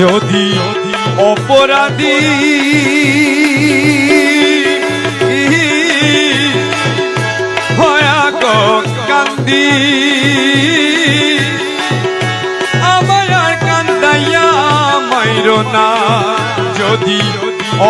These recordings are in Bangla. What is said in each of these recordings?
যদি অপরাধী গো কান্দি আমার কান্দাইয়া মাইর না। যদি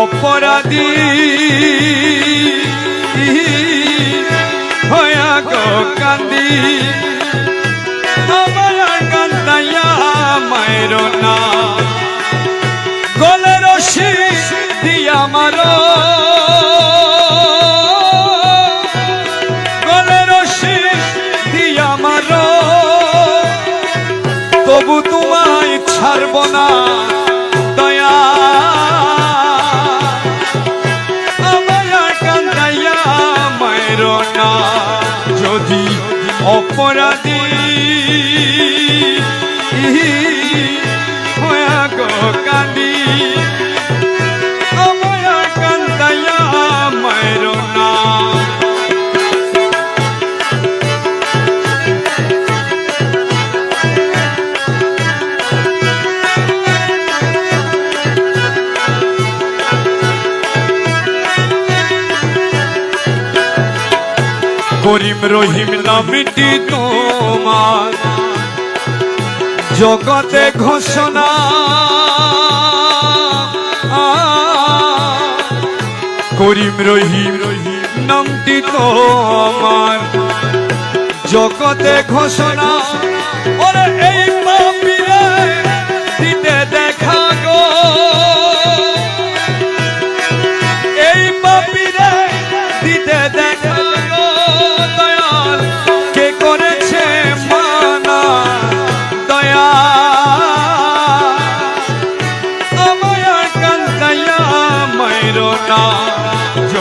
অপরাধী গো কান্দি তোমায় ছাড়ব না দয়া। কান্দাইয়া মায়ের না। যদি অপরাধী করিম রহিম নামটি তোমার। জগতে ঘোষণা। করিম রহিম রহিম নামটি তোমার জগতে ঘোষণা।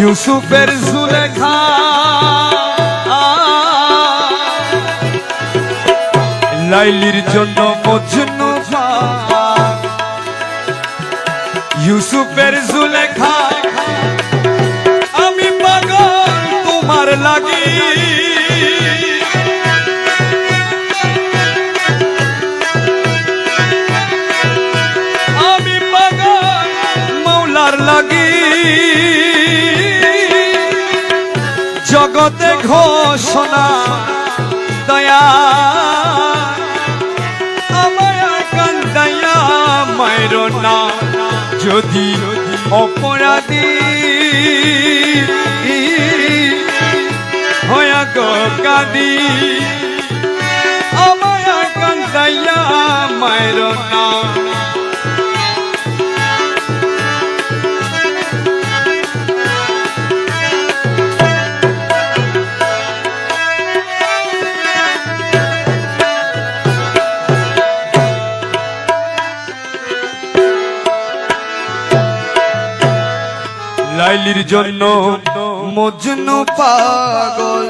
ইউসুফের জুলেখা। লাইলির জন্য মজনু ইউসুফের জুলেখা। আমি পাগল তোমার লাগি। আমি পাগল মৌলার লাগি। জগতে ঘোষণা দয়া। আমায় কান্দায়া মায়ের না। যদি অপরাধী লাইলির জন্য মজনু পাগল।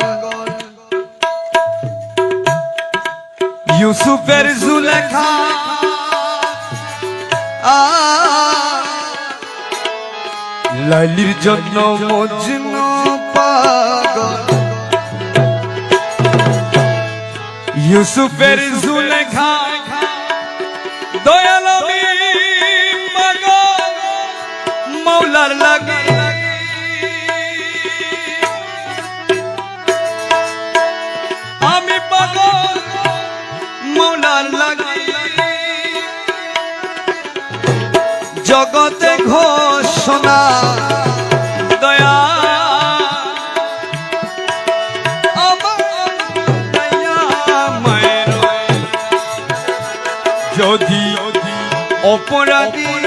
ইউসুফের জুলেখা। আ, লাইলির জন্য মজনু পাগল। ইউসুফের জুলেখা। দয়াল মৌলার লাগে ঘোষণা দয়া। যদি অপরাধী